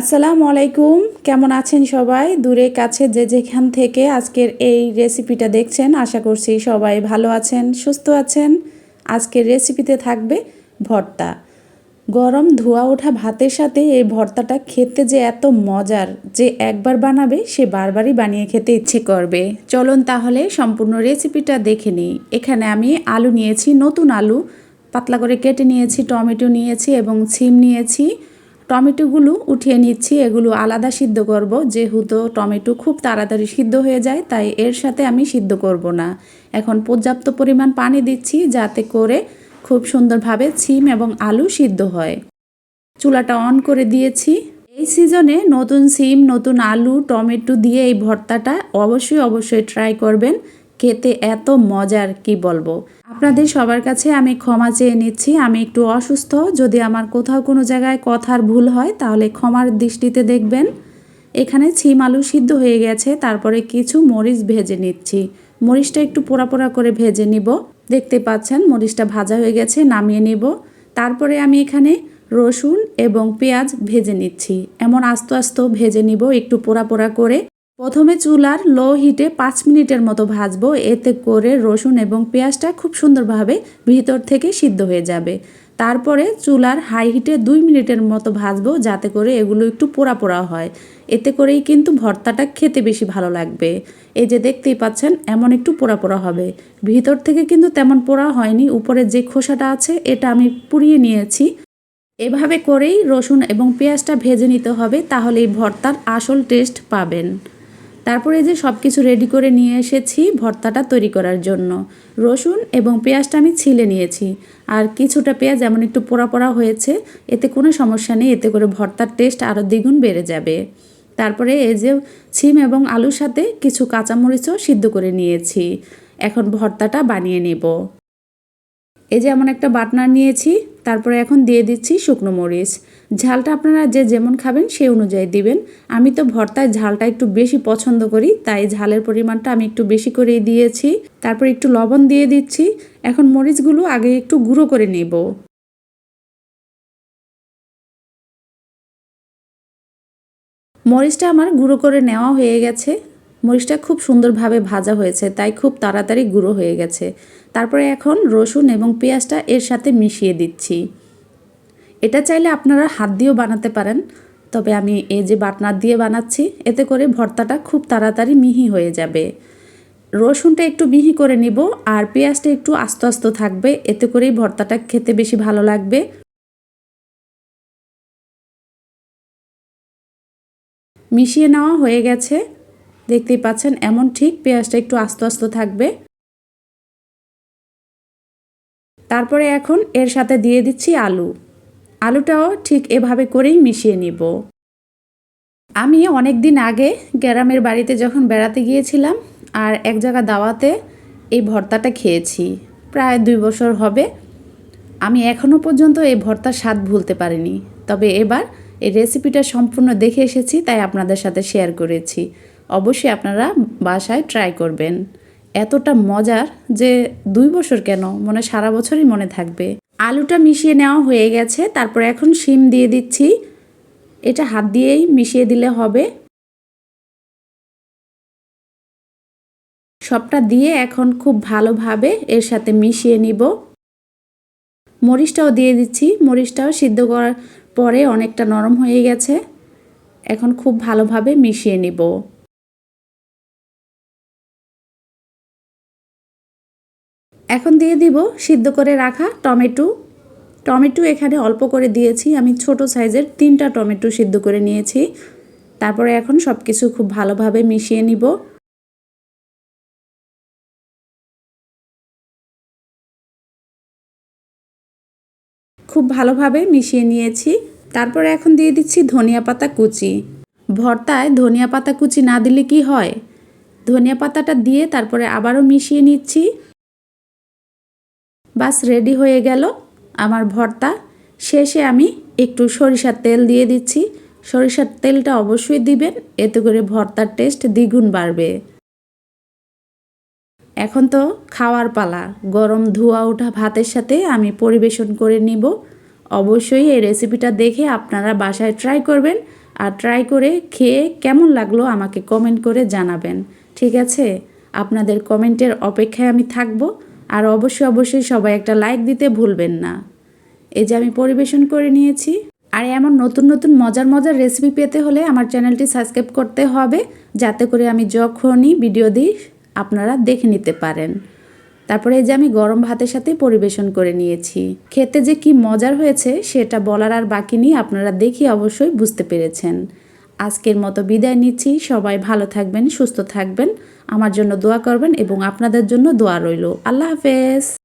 আসসালামু আলাইকুম। কেমন আছেন সবাই? দূরে কাছে যে যেখান থেকে আজকের এই রেসিপিটা দেখছেন, আশা করছি সবাই ভালো আছেন, সুস্থ আছেন। আজকের রেসিপিতে থাকবে ভর্তা। গরম ধোয়া ওঠা ভাতের সাথে এই ভর্তাটা খেতে যে এত মজার, যে একবার বানাবে সে বারবারই বানিয়ে খেতে ইচ্ছে করবে। চলুন তাহলে সম্পূর্ণ রেসিপিটা দেখে নিই। এখানে আমি আলু নিয়েছি, নতুন আলু। পাতলা করে কেটে নিয়েছি, টমেটো নিয়েছি এবং সিম নিয়েছি। টমেটোগুলো উঠিয়ে নিচ্ছি, এগুলো আলাদা সিদ্ধ করব। যেহেতু টমেটো খুব তাড়াতাড়ি সিদ্ধ হয়ে যায়, তাই এর সাথে আমি সিদ্ধ করব না। এখন পর্যাপ্ত পরিমাণ পানি দিচ্ছি যাতে করে খুব সুন্দরভাবে সিম এবং আলু সিদ্ধ হয়। চুলাটা অন করে দিয়েছি। এই সিজনে নতুন সিম, নতুন আলু, টমেটো দিয়ে এই ভর্তাটা অবশ্যই অবশ্যই ট্রাই করবেন। খেতে এত মজার, কি বলব? আপনাদের সবার কাছে আমি ক্ষমা চেয়ে নিচ্ছি। আমি একটু অসুস্থ। যদি আমার কোথাও কোনো জায়গায় কথার ভুল হয়, তাহলে ক্ষমার দৃষ্টিতে দেখবেন। এখানে ছিম আলু সিদ্ধ হয়ে গেছে, তারপরে কিছু মরিচ ভেজে নিচ্ছি। মরিচটা একটু পোড়া পোড়া করে ভেজে নিব। দেখতে পাচ্ছেন, মরিচটা ভাজা হয়ে গেছে, নামিয়ে নিব। তারপরে আমি এখানে রসুন এবং পেঁয়াজ ভেজে নিচ্ছি। এমন আস্ত আস্ত ভেজে নিব, একটু পোড়া পোড়া করে। প্রথমে চুলার লো হিটে পাঁচ মিনিটের মতো ভাজবো। এতে করে রসুন এবং পেঁয়াজটা খুব সুন্দরভাবে ভিতর থেকে সিদ্ধ হয়ে যাবে। তারপরে চুলার হাই হিটে দুই মিনিটের মতো ভাজবো যাতে করে এগুলো একটু পোড়া পোড়া হয়। এতে করেই কিন্তু ভর্তাটা খেতে বেশি ভালো লাগবে। এই যে দেখতেই পাচ্ছেন, এমন একটু পোড়া পোড়া হবে। ভিতর থেকে কিন্তু তেমন পোড়া হয়নি উপরের যে খোসাটা আছে, এটা আমি পুড়িয়ে নিয়েছি। এভাবে করেই রসুন এবং পেঁয়াজটা ভেজে নিতে হবে তাহলে এই ভর্তার আসল টেস্ট পাবেন। তারপরে যে সব কিছু রেডি করে নিয়ে এসেছি ভর্তাটা তৈরি করার জন্য। রসুন এবং পেঁয়াজটা আমি ছিলে নিয়েছি। আর কিছুটা পেঁয়াজ এমন একটু পোড়া পোড়া হয়েছে, এতে কোনো সমস্যা নেই, এতে করে ভর্তার টেস্ট আরও দ্বিগুণ বেড়ে যাবে। তারপরে এই যে ছিম এবং আলুর সাথে কিছু কাঁচামরিচও সিদ্ধ করে নিয়েছি। এখন ভর্তাটা বানিয়ে নেব। এই যে এমন একটা বাটনার নিয়েছি তারপরে এখন দিয়ে দিচ্ছি শুকনো মরিচ। ঝালটা আপনারা যে যেমন খাবেন সেই অনুযায়ী দিবেন। আমি তো ভর্তায় ঝালটা একটু বেশি পছন্দ করি, তাই ঝালের পরিমাণটা আমি একটু বেশি করেই দিয়েছি। তারপর একটু লবণ দিয়ে দিচ্ছি। এখন মরিচগুলো আগে একটু গুঁড়ো করে নেব। মরিচটা আমার গুঁড়ো করে নেওয়া হয়ে গেছে। মরিচটা খুব সুন্দরভাবে ভাজা হয়েছে, তাই খুব তাড়াতাড়ি গুঁড়ো হয়ে গেছে। তারপরে এখন রসুন এবং পেঁয়াজটা এর সাথে মিশিয়ে দিচ্ছি। এটা চাইলে আপনারা হাত দিয়েও বানাতে পারেন, তবে আমি এই যে বাটনার দিয়ে বানাচ্ছি, এতে করে ভর্তাটা খুব তাড়াতাড়ি মিহি হয়ে যাবে। রসুনটা একটু মিহি করে নিব, আর পেঁয়াজটা একটু আস্ত আস্ত থাকবে, এতে করেই ভর্তাটা খেতে বেশি ভালো লাগবে। মিশিয়ে নেওয়া হয়ে গেছে। দেখতেই পাচ্ছেন, এমন ঠিক পেঁয়াজটা একটু আস্ত আস্ত থাকবে। তারপরে এখন এর সাথে দিয়ে দিচ্ছি আলু। আলুটাও ঠিক এভাবে করেই মিশিয়ে নিব। আমি অনেক দিন আগে গ্রামের বাড়িতে যখন বেড়াতে গিয়েছিলাম আর এক জায়গা দাওয়াতে এই ভর্তাটা খেয়েছি, প্রায় দুই বছর হবে। আমি এখনও পর্যন্ত এই ভর্তার স্বাদ ভুলতে পারিনি। তবে এবার এই রেসিপিটা সম্পূর্ণ দেখে এসেছি, তাই আপনাদের সাথে শেয়ার করেছি। অবশ্যই আপনারা বাসায় ট্রাই করবেন। এতটা মজার যে দুই বছর কেন? মনে সারা বছরই মনে থাকবে। আলুটা মিশিয়ে নেওয়া হয়ে গেছে, তারপর এখন শিম দিয়ে দিচ্ছি। এটা হাত দিয়েই মিশিয়ে দিলে হবে। সবটা দিয়ে এখন খুব ভালোভাবে এর সাথে মিশিয়ে নিব। মরিচটাও দিয়ে দিচ্ছি। মরিচটাও সিদ্ধ করার পরে অনেকটা নরম হয়ে গেছে। এখন খুব ভালোভাবে মিশিয়ে নিব। এখন দিয়ে দিব সিদ্ধ করে রাখা টমেটো। টমেটো এখানে অল্প করে দিয়েছি। আমি ছোট সাইজের তিনটা টমেটো সিদ্ধ করে নিয়েছি। তারপরে এখন সব কিছু খুব ভালোভাবে মিশিয়ে নিব। খুব ভালোভাবে মিশিয়ে নিয়েছি। তারপরে এখন দিয়ে দিচ্ছি ধনিয়া পাতা কুচি। ভর্তায় ধনিয়া পাতা কুচি না দিলে কি হয়? ধনিয়া পাতাটা দিয়ে তারপরে আবারও মিশিয়ে নিচ্ছি। বাস রেডি হয়ে গেল। আমার ভর্তা। শেষে আমি একটু সরিষার তেল দিয়ে দিচ্ছি। সরিষার তেলটা অবশ্যই দিবেন, এতে করে ভর্তার টেস্ট দ্বিগুণ বাড়বে। এখন তো খাওয়ার পালা। গরম ধোয়া ওঠা ভাতের সাথে আমি পরিবেশন করে নিব। অবশ্যই এই রেসিপিটা দেখে আপনারা বাসায় ট্রাই করবেন। আর ট্রাই করে খেয়ে কেমন লাগল আমাকে কমেন্ট করে জানাবেন। ঠিক আছে? আপনাদের কমেন্টের অপেক্ষায় আমি থাকব। আর অবশ্যই অবশ্যই সবাই একটা লাইক দিতে ভুলবেন না। এই যে আমি পরিবেশন করে নিয়েছি। আর এমন নতুন নতুন মজার মজার রেসিপি পেতে হলে আমার চ্যানেলটি সাবস্ক্রাইব করতে হবে, যাতে করে আমি যখনই ভিডিও দিই, আপনারা দেখে নিতে পারেন। তারপরে এই যে আমি গরম ভাতের সাথে পরিবেশন করে নিয়েছি। খেতে যে কি মজার হয়েছে, সেটা বলার আর বাকি নিয়ে আপনারা দেখি অবশ্যই বুঝতে পেরেছেন। আজকের মতো বিদায় নিচ্ছি। সবাই ভালো থাকবেন, সুস্থ থাকবেন। আমার জন্য দোয়া করবেন এবং আপনাদের জন্য দোয়া রইল। আল্লাহ হাফেজ।